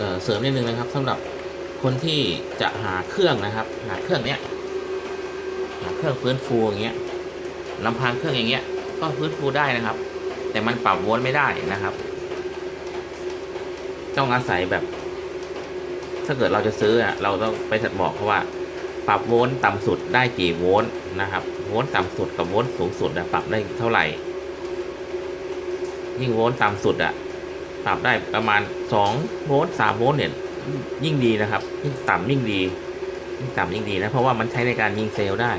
เเสริมนิดนึงนะครับสำหรับคนที่จะหาเครื่องนะครับ หาเครื่องเนี้ยหาเครื่องฟื้นฟูอย่างเงี้ยลำพังเครื่องอย่างเงี้ย ก็ฟื้นฟูได้นะครับ แต่มันปรับโวลต์ไม่ได้นะครับ ต้องอาศัยแบบ ถ้าเกิดเราจะซื้ออะเราต้องไปสัดบอกเขาว่าปรับโวลต์ต่ำสุดได้กี่โวลต์นะครับ โวลต์ต่ำสุดกับโวลต์สูงสุดอะปรับได้เท่าไหร่ ยิ่งโวลต์ต่ำสุดอะ ปรับได้ประมาณ2โวลต์3โวลต์เนี่ยยิ่งดีนะครับ ยิ่งต่ำยิ่งดียิ่งต่ำยิ่งดีนะเพราะว่ามันใช้ในการยิงเซลล์ได้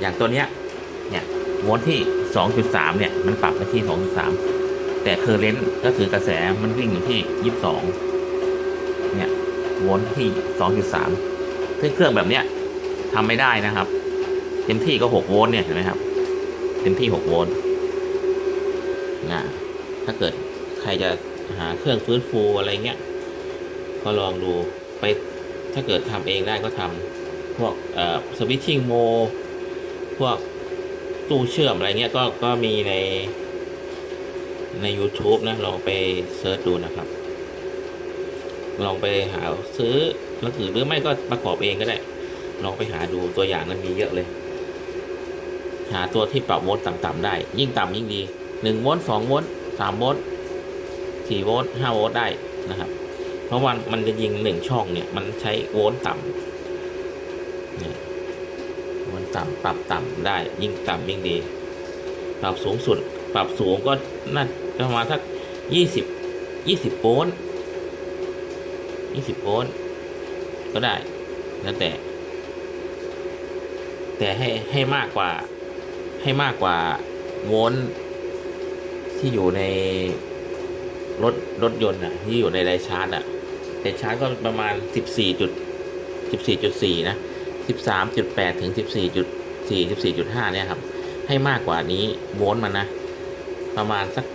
อย่างตัวเนี้ยเนี่ยโวลต์ที่ 2.3 เนี่ยมันปรับไปที่ 2.3 แต่เคอร์เรนต์ก็คือกระแสมันวิ่งอยู่ที่ 22 เนี่ยโวลต์ที่ 2.3 ซึ่งเครื่องแบบเนี้ยทำไม่ได้นะครับ เต็มที่ก็ 6 โวลต์เนี่ยเห็นไหมครับ เต็มที่ 6 โวลต์นะถ้าเกิดใครจะ หาเครื่องฟื้นฟูอะไรเงี้ยก็ลองดูไปถ้าเกิดทำเองได้ก็ทำพวกสวิตชิ่งโม พวกตู้เชื่อมอะไรเงี้ยก็ก็มีในใน YouTube นะ ลองไปเซิร์ชดูนะครับ ลองไปหาซื้อแล้วหรือหรือไม่ก็ประกอบเองก็ได้ ลองไปหาดูตัวอย่างนั้นมีเยอะเลย หาตัวที่ปรับโวลต์ต่ำๆได้ ยิ่งต่ำยิ่งดีหนึ่งโวลต์สองโวลต์สามโวลต์ สี่โวลต์ห้าโวลต์ได้นะครับ เพราะว่ามันจะยิงหนึ่งช่องเนี่ย มันใช้โวลต์ต่ำเนี่ยโวลต์ต่ำปรับต่ำได้ยิ่งต่ำยิ่งดี ปรับสูงสุด ปรับสูงก็น่าจะประมาณสักยี่สิบยี่สิบโวลต์ยี่สิบโวลต์ก็ได้แล้วแต่ แต่ให้ให้มากกว่าให้มากกว่าโวลต์ที่อยู่ใน รถรถยนต์อะที่อยู่ในไดชาร์จอะไดชาร์จก็ประมาณสิบสี่จุดสิบสี่จุดสี่นะสิบสามจุดแปดถึงสิบสี่จุดสี่สิบสี่จุดห้าเนี่ยครับ ให้มากกว่านี้โวลต์มันนะ ประมาณสัก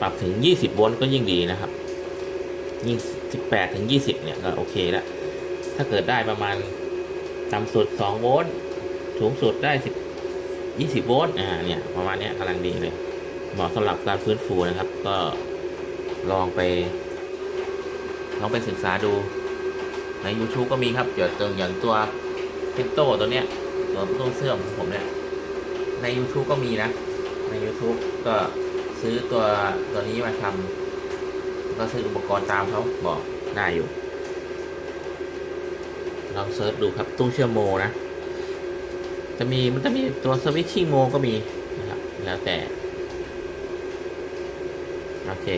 ปรับถึงยี่สิบโวลต์ก็ยิ่งดีนะครับยิ่งสิบแปดถึงยี่สิบเนี่ยก็โอเคแล้วถ้าเกิดได้ประมาณต่ำสุดสองโวลต์สูงสุดได้สิบยี่สิบโวลต์อ่าเนี่ยประมาณเนี้ยกำลังดีเลย เหมาะสำหรับการฟื้นฟูนะครับ ก็ลองไป ลองไปศึกษาดูใน YouTube ก็มีครับเดี๋ยวตัวอย่างตัวพินโตตัวเนี้ยตัวตู้เสื่อมของผมเนี่ย ใน YouTube ก็มีนะ ใน YouTube ก็ซื้อตัวตัวนี้มาทำก็ซื้ออุปกรณ์ตามเขาบอกได้อยู่ลองเซิร์ชดูครับตู้เชื่อมโมนะ จะมีมันจะมีตัวสวิตชิ่งโมก็มีนะครับแล้วแต่ โอเค